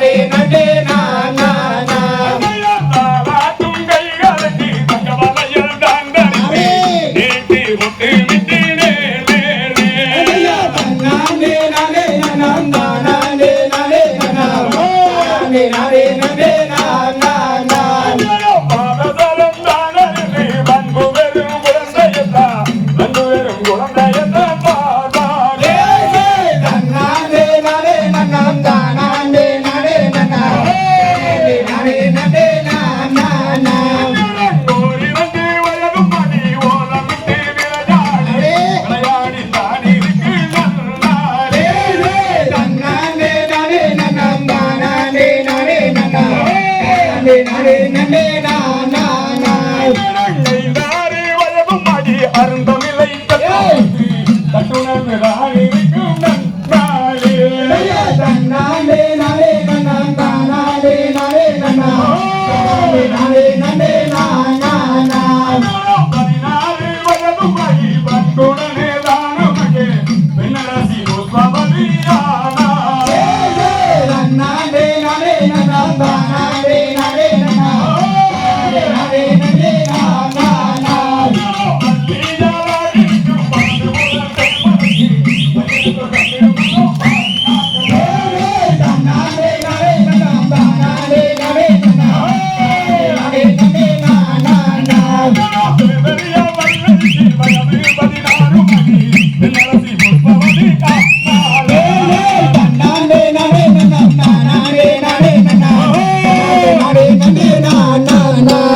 நண்டே நண்டே நடு. நடு நடு நாரி வயவும் அடி அருந்தமில்லை தன்னாண்டே நாளே கண்ணான் தானாடே நாளே கண்ணா நாளே நண்டே பதினாறு